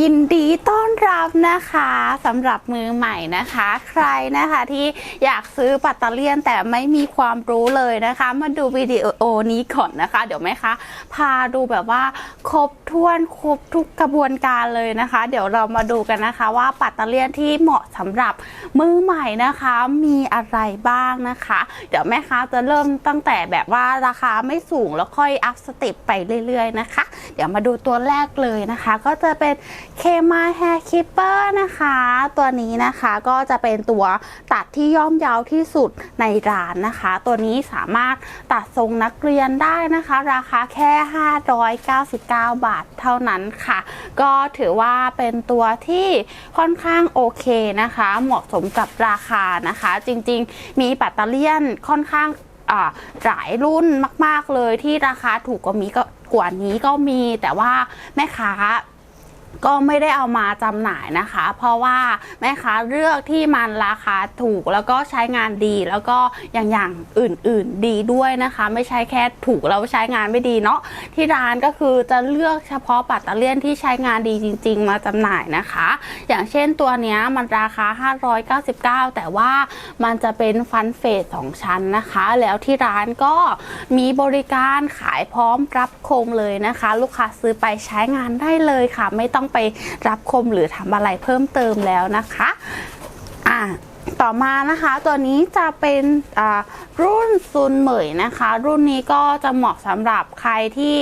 ยินดีต้อนรับนะคะสำหรับมือใหม่นะคะ ใครนะคะที่อยากซื้อปัตเตอร์เลียนแต่ไม่มีความรู้เลยนะคะ มาดูวิดีโอนี้ก่อนนะคะ เดี๋ยวไหมคะพาดูแบบว่าครบถ้วนครบทุกกระบวนการเลยนะคะ เดี๋ยวเรามาดูกันนะคะ ว่าปัตเตอร์เลียนที่เหมาะสำหรับมือใหม่นะคะ มีอะไรบ้างนะคะ เดี๋ยวแม่ค้าจะเริ่มตั้งแต่แบบว่าราคาไม่สูงแล้วค่อยอัพสเต็ปไปเรื่อยๆนะคะ เดี๋ยวมาดูตัวแรกเลยนะคะ ก็จะเป็น เคมาแฮร์คิปเปอร์นะคะ ตัวนี้นะคะก็จะเป็นตัวตัดที่ย่อมยาวที่สุดในร้านนะคะ ตัวนี้สามารถตัดทรงนักเรียนได้นะคะ ราคาแค่ 599 บาทเท่านั้นค่ะ ก็ถือว่าเป็นตัวที่ค่อนข้างโอเคนะคะ เหมาะสมกับราคานะคะ จริงๆ มีปัตเตอร์เลียนค่อนข้างอ่าหลายรุ่นมาก ๆเลยที่ราคาถูกกว่านี้ก็กว่านี้ก็มีแต่ว่าแม่ค้า ก็ไม่ได้เอามาจำหน่ายนะคะ เพราะว่าแม่ค้าเลือกที่มันราคาถูกแล้วก็ใช้งานดีแล้วก็อย่างอย่างอื่นๆดีด้วยนะคะ ไม่ใช่แค่ถูกแล้วใช้งานไม่ดีเนาะที่ร้านก็คือจะเลือกเฉพาะปัตเตอร์เลียนที่ใช้งานดีจริง ๆ มาจำหน่ายนะคะ อย่างเช่นตัวนี้มันราคา 599 แต่ว่ามันจะเป็นฟันเฟสสองชั้นนะคะ แล้วที่ร้านก็มีบริการขายพร้อมรับคมเลยนะคะ ลูกค้าซื้อไปใช้งานได้เลยค่ะ ไม่ต้องไปรับคมหรือทำอะไรเพิ่มเติมแล้วนะคะ อ่า ต่อมานะคะตัวนี้จะเป็นรุ่นซุนเหมยนะคะ รุ่นนี้ก็จะเหมาะสำหรับใครที่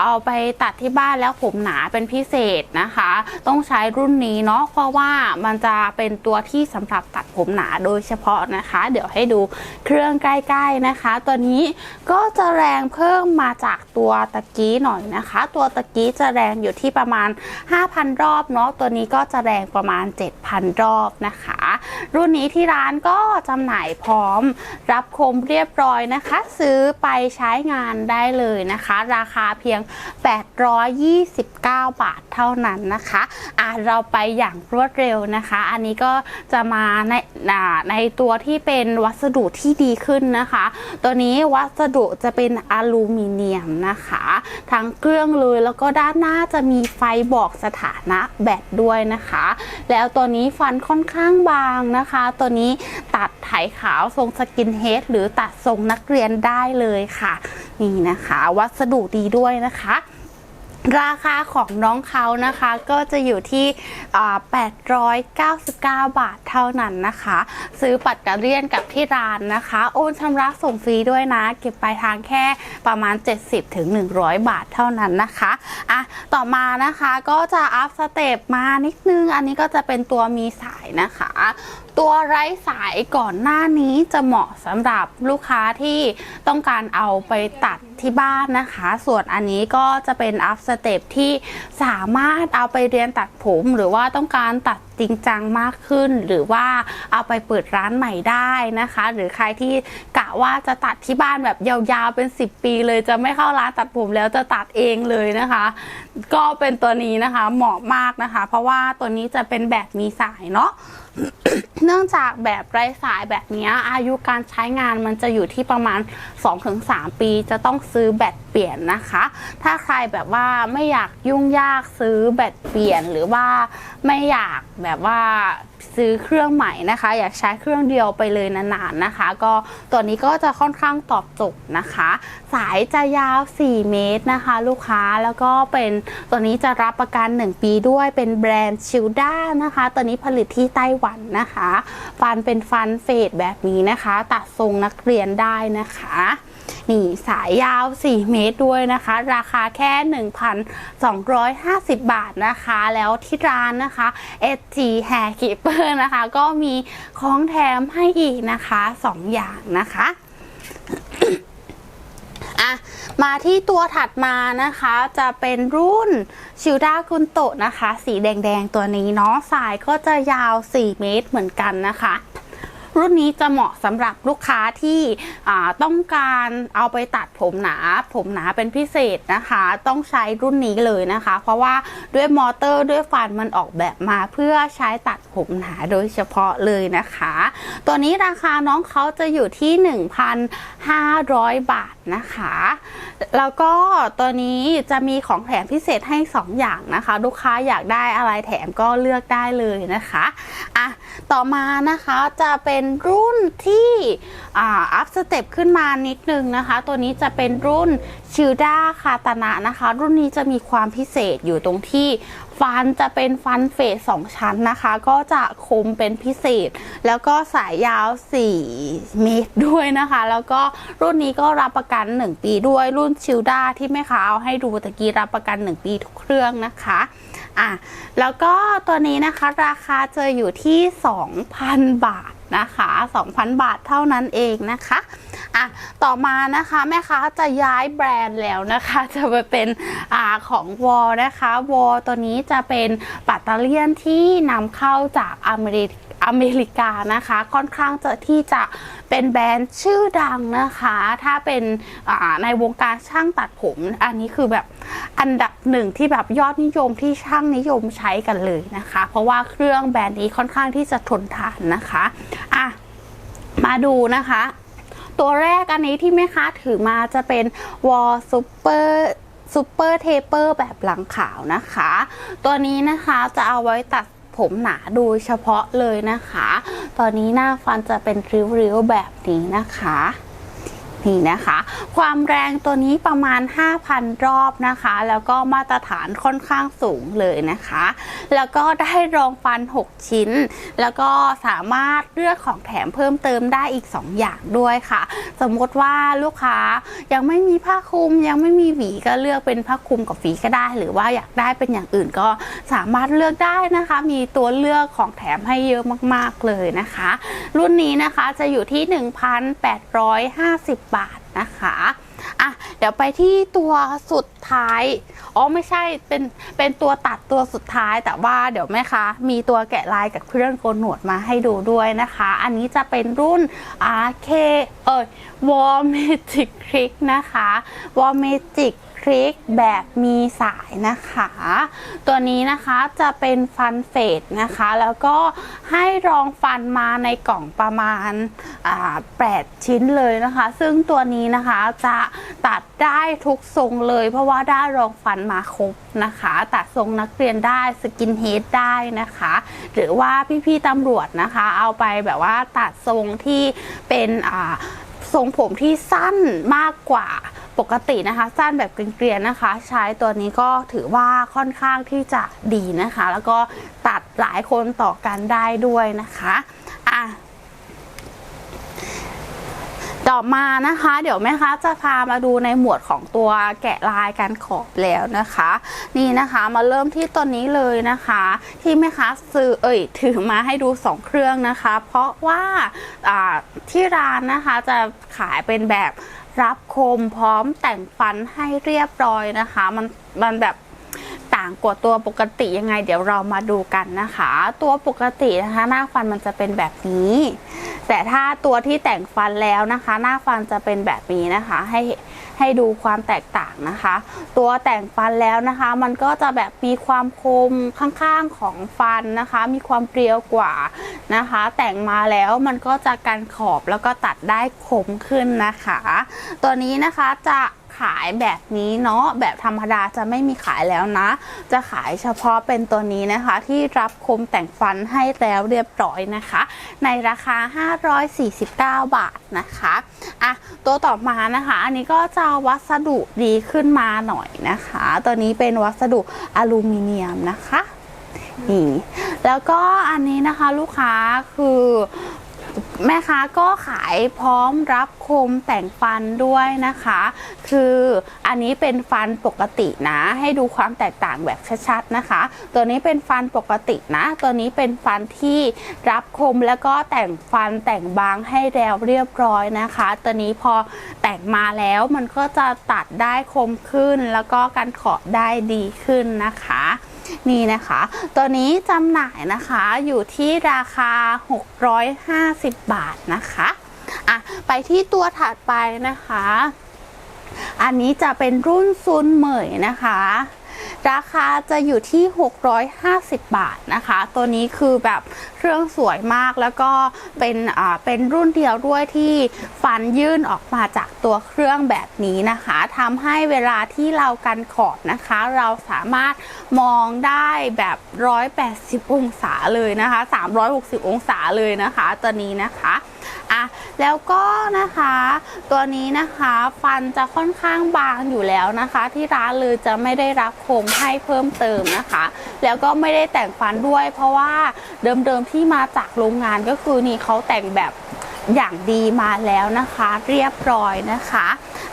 เอาไปตัดที่บ้านแล้วผมหนาเป็นพิเศษนะคะ ต้องใช้รุ่นนี้เนาะเพราะว่ามันจะเป็นตัวที่สำหรับตัดผมหนาโดยเฉพาะนะคะ เดี๋ยวให้ดูเครื่องใกล้ๆนะคะ ตัวนี้ก็จะแรงเพิ่มมาจากตัวตะกี้หน่อยนะคะ ตัวตะกี้จะแรงอยู่ที่ประมาณ 5,000 รอบเนาะตัวนี้ก็จะแรงประมาณ 7,000 รอบนะคะ รุ่นนี้ที่ร้านก็จำหน่ายพร้อม รับคมเรียบร้อยนะคะ ซื้อไปใช้งานได้เลยนะคะ ราคาเพียง 829 บาทเท่านั้นนะคะอะเราไปอย่างรวดเร็วนะคะ อันนี้ก็จะมาในาในตัวที่เป็นวัสดุที่ดีขึ้นนะคะ ตัวนี้วัสดุจะเป็นอลูมิเนียมนะคะ ทั้งเครื่องเลยแล้วก็ด้านหน้าจะมีไฟบอกสถานะแบตด้วยนะคะ แล้วตัวนี้ฟันค่อนข้างบางนะคะ ตัวนี้ตัดไถขาวทรงสกินเฮดหรือตัดทรงนักเรียนได้เลยค่ะ นี่นะคะ วัสดุดีด้วยนะคะ ราคาของน้องเขานะคะก็จะอยู่ที่ 899 บาทเท่านั้นนะคะ ซื้อปัตเตอร์เลียนกับที่ร้านนะคะ โอนชำระส่งฟรีด้วยนะ เก็บปลายทางแค่ประมาณ 70-100 บาทเท่านั้นนะคะอะต่อมานะคะก็จะอัพสเต็ปมานิดนึง อันนี้ก็จะเป็นตัวมีสายนะคะ ตัวไร้สายก่อนหน้านี้จะเหมาะสำหรับลูกค้าที่ต้องการเอาไปตัดที่บ้านนะคะ ส่วนอันนี้ก็จะเป็นอัพสเต็ปที่สามารถเอาไปเรียนตัดผม หรือว่าต้องการตัดจริงจังมากขึ้น หรือว่าเอาไปเปิดร้านใหม่ได้นะคะ หรือใครที่กะว่าจะตัดที่บ้านแบบยาวๆเป็น 10 ปีเลยจะไม่เข้าร้านตัดผมแล้วจะตัดเองเลยนะคะ ก็เป็นตัวนี้นะคะเหมาะมากนะคะ เพราะว่าตัวนี้จะเป็นแบบมีสายเนาะ เนื่องจากแบบไร้สายแบบนี้อายุการใช้งานมันจะอยู่ที่ประมาณ 2-3 ปีจะต้องซื้อแบตเปลี่ยนนะคะ ถ้าใครแบบว่าไม่อยากยุ่งยากซื้อแบตเปลี่ยนหรือว่าไม่อยากแบบว่า ซื้อเครื่องใหม่นะคะ อยากใช้เครื่องเดียวไปเลยนานๆนะคะ ก็ตัวนี้ก็จะค่อนข้างตอบโจทย์นะคะ สายจะยาว 4 เมตรนะคะ ลูกค้าแล้วก็เป็นตัวนี้จะรับประกัน 1 ปีด้วยเป็นแบรนด์ชิลด้านะคะตัวนี้ผลิตที่ไต้หวันนะคะ ฟันเป็นฟันเฟดแบบนี้นะคะ ตัดทรงนักเรียนได้นะคะ นี่สายยาว 4 เมตรด้วยนะคะ ราคาแค่ 1,250 บาทนะคะ แล้วที่ร้านนะคะ SG Hair Keeper นะคะ ก็มีของแถมให้อีกนะคะ 2 อย่างนะคะอะมาที่ตัวถัดมานะคะจะเป็นรุ่นชิลดาคุนโตะนะคะ สีแดงๆตัวนี้เนาะสายก็จะยาว 4 เมตรเหมือนกันนะคะ รุ่นนี้จะเหมาะสำหรับลูกค้าที่ต้องการเอาไปตัดผมหนา ผมหนาเป็นพิเศษนะคะ ต้องใช้รุ่นนี้เลยนะคะ เพราะว่าด้วยมอเตอร์ด้วยฟันมันออกแบบมาเพื่อใช้ตัดผมหนาโดยเฉพาะเลยนะคะ ตัวนี้ราคาน้องเขาจะอยู่ที่ 1,500 บาทนะคะ แล้วก็ตัวนี้จะมีของแถมพิเศษให้ 2 อย่างนะคะ ลูกค้าอยากได้อะไรแถมก็เลือกได้เลยนะคะอะต่อมานะคะจะเป็นรุ่นที่อ่าอัพสเต็ปขึ้นมานิดนึงนะคะ ตัวนี้จะเป็นรุ่นชิลด้าคาตานะนะคะ รุ่นนี้จะมีความพิเศษอยู่ตรงที่ ฟันจะเป็นฟันเฟสสองชั้นนะคะ ก็จะคมเป็นพิเศษ แล้วก็สายยาว 4 เมตรด้วยนะคะ แล้วก็รุ่นนี้ก็รับประกัน 1 ปีด้วยรุ่นชิลด้าที่แม่ค้าเอาให้ดูตะกี้รับประกัน 1 ปีทุกเครื่องนะคะอะแล้วก็ตัวนี้นะคะราคาจะอยู่ที่ 2,000 บาทนะคะ 2,000 บาทเท่านั้นเองนะคะ อะต่อมานะคะแม่ค้าจะย้ายแบรนด์แล้วนะคะ จะไปเป็นอ่าของวอลนะคะวอลตัวนี้จะเป็นปัตเตอเลียนที่นำเข้าจากอเมริกอเมริกานะคะค่อนข้างจะที่จะเป็นแบรนด์ชื่อดังนะคะ ถ้าเป็นในวงการช่างตัดผม อันนี้คือแบบอันดับหนึ่งที่แบบยอดนิยมที่ช่างนิยมใช้กันเลยนะคะ เพราะว่าเครื่องแบรนด์นี้ค่อนข้างที่จะทนทานนะคะอะมาดูนะคะ ตัวแรกอันนี้ที่แม่ค้าถือมาจะเป็นวอลซูเปอร์ซูเปอร์เทเปอร์แบบหลังขาวนะคะ ตัวนี้นะคะจะเอาไว้ตัดผมหนาโดยเฉพาะเลยนะคะ ตอนนี้หน้าฟันจะเป็นริ้วๆแบบนี้นะคะ นี่นะคะ ความแรงตัวนี้ประมาณ 5,000 รอบนะคะ แล้วก็มาตรฐานค่อนข้างสูงเลยนะคะ แล้วก็ได้รองฟัน 6 ชิ้น แล้วก็สามารถเลือกของแถมเพิ่มเติมได้อีก 2 อย่างด้วยค่ะ สมมติว่าลูกค้ายังไม่มีผ้าคลุมยังไม่มีหวีก็เลือกเป็นผ้าคลุมกับหวีก็ได้ หรือว่าอยากได้เป็นอย่างอื่นก็สามารถเลือกได้นะคะ มีตัวเลือกของแถมให้เยอะมาก ๆเลยนะคะ รุ่นนี้นะคะจะอยู่ที่ 1,850บาทนะคะอะเดี๋ยวไปที่ตัวสุดท้ายอ๋อไม่ใช่เป็นเป็นตัวตัดตัวสุดท้ายแต่ว่าเดี๋ยวแม่คะมีตัวแกะลายกับเครื่องโกนหนวดมาให้ดูด้วยนะคะ อันนี้จะเป็นรุ่น RK เอ่ยวอลเมจิกคลิกนะคะวอ r Magic คลิกแบบมีสายนะคะ ตัวนี้นะคะจะเป็นฟันเฟดนะคะ แล้วก็ให้รองฟันมาในกล่องประมาณ8ชิ้นเลยนะคะ ซึ่งตัวนี้นะคะจะตัดได้ทุกทรงเลย เพราะว่าได้รองฟันมาครบนะคะ ตัดทรงนักเรียนได้สกินเฮดได้นะคะ หรือว่าพี่ๆตำรวจนะคะ เอาไปแบบว่าตัดทรงที่เป็นทรงผมที่สั้นมากกว่า ปกตินะคะสั้นแบบเกลียนๆนะคะ ใช้ตัวนี้ก็ถือว่าค่อนข้างที่จะดีนะคะ แล้วก็ตัดหลายคนต่อกันได้ด้วยนะคะอะต่อมานะคะ เดี๋ยวแม่ค้าจะพามาดูในหมวดของตัวแกะลายการขอบแล้วนะคะ นี่นะคะมาเริ่มที่ตัวนี้เลยนะคะ ที่แม่ค้าซื้อเอ่ยถือมาให้ดู 2 เครื่องนะคะ เพราะว่าอ่าที่ร้านนะคะจะขายเป็นแบบ รับคมพร้อมแต่งฟันให้เรียบร้อยนะคะ มันมันแบบต่างกว่าตัวปกติยังไง เดี๋ยวเรามาดูกันนะคะ ตัวปกตินะคะ หน้าฟันมันจะเป็นแบบนี้ แต่ถ้าตัวที่แต่งฟันแล้วนะคะ หน้าฟันจะเป็นแบบนี้นะคะให้ให้ดูความแตกต่างนะคะ ตัวแต่งฟันแล้วนะคะ มันก็จะแบบมีความคมข้างๆของฟันนะคะ มีความเปรียวกว่านะคะ แต่งมาแล้วมันก็จะกันขอบแล้วก็ตัดได้คมขึ้นนะคะ ตัวนี้นะคะจะ ขายแบบนี้เนาะแบบธรรมดาจะไม่มีขายแล้วนะ จะขายเฉพาะเป็นตัวนี้นะคะที่รับคมแต่งฟันให้แล้วเรียบร้อยนะคะ ในราคา 549 บาทนะคะอะตัวต่อมานะคะ อันนี้ก็จะวัสดุดีขึ้นมาหน่อยนะคะ ตัวนี้เป็นวัสดุอลูมิเนียมนะคะนี่แล้วก็อันนี้นะคะลูกค้าคือ แม่ค้าก็ขายพร้อมรับคมแต่งฟันด้วยนะคะ คืออันนี้เป็นฟันปกตินะ ให้ดูความแตกต่างแบบชัดๆนะคะ ตัวนี้เป็นฟันปกตินะ ตัวนี้เป็นฟันที่รับคมแล้วก็แต่งฟันแต่งบางให้แล้วเรียบร้อยนะคะ ตัวนี้พอแต่งมาแล้วมันก็จะตัดได้คมขึ้น แล้วก็การขอบได้ดีขึ้นนะคะ นี่นะคะ ตัวนี้จำหน่ายนะคะอยู่ที่ราคา 650 บาทนะคะอะไปที่ตัวถัดไปนะคะ อันนี้จะเป็นรุ่นซุนเหมยนะคะ ราคาจะอยู่ที่ 650 บาทนะคะ ตัวนี้คือแบบเครื่องสวยมากแล้วก็เป็นอ่าเป็นรุ่นเดียวด้วยที่ฟันยื่นออกมาจากตัวเครื่องแบบนี้นะคะทำให้เวลาที่เรากันขอบนะคะ เราสามารถมองได้แบบ 180 องศาเลยนะคะ 360 องศาเลยนะคะ ตัวนี้นะคะ อะแล้วก็นะคะ ตัวนี้นะคะฟันจะค่อนข้างบางอยู่แล้วนะคะ ที่ร้านเลยจะไม่ได้รับโคมให้เพิ่มเติมนะคะ แล้วก็ไม่ได้แต่งฟันด้วย เพราะว่าเดิมๆที่มาจากโรงงานก็คือนี่เขาแต่งแบบอย่างดีมาแล้วนะคะ เรียบร้อยนะคะ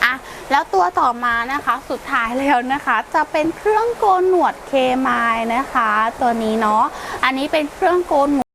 อะแล้วตัวต่อมานะคะสุดท้ายแล้วนะคะ จะเป็นเครื่องโกนหนวดเคมายนะคะ ตัวนี้เนาะอันนี้เป็นเครื่องโกนหนวด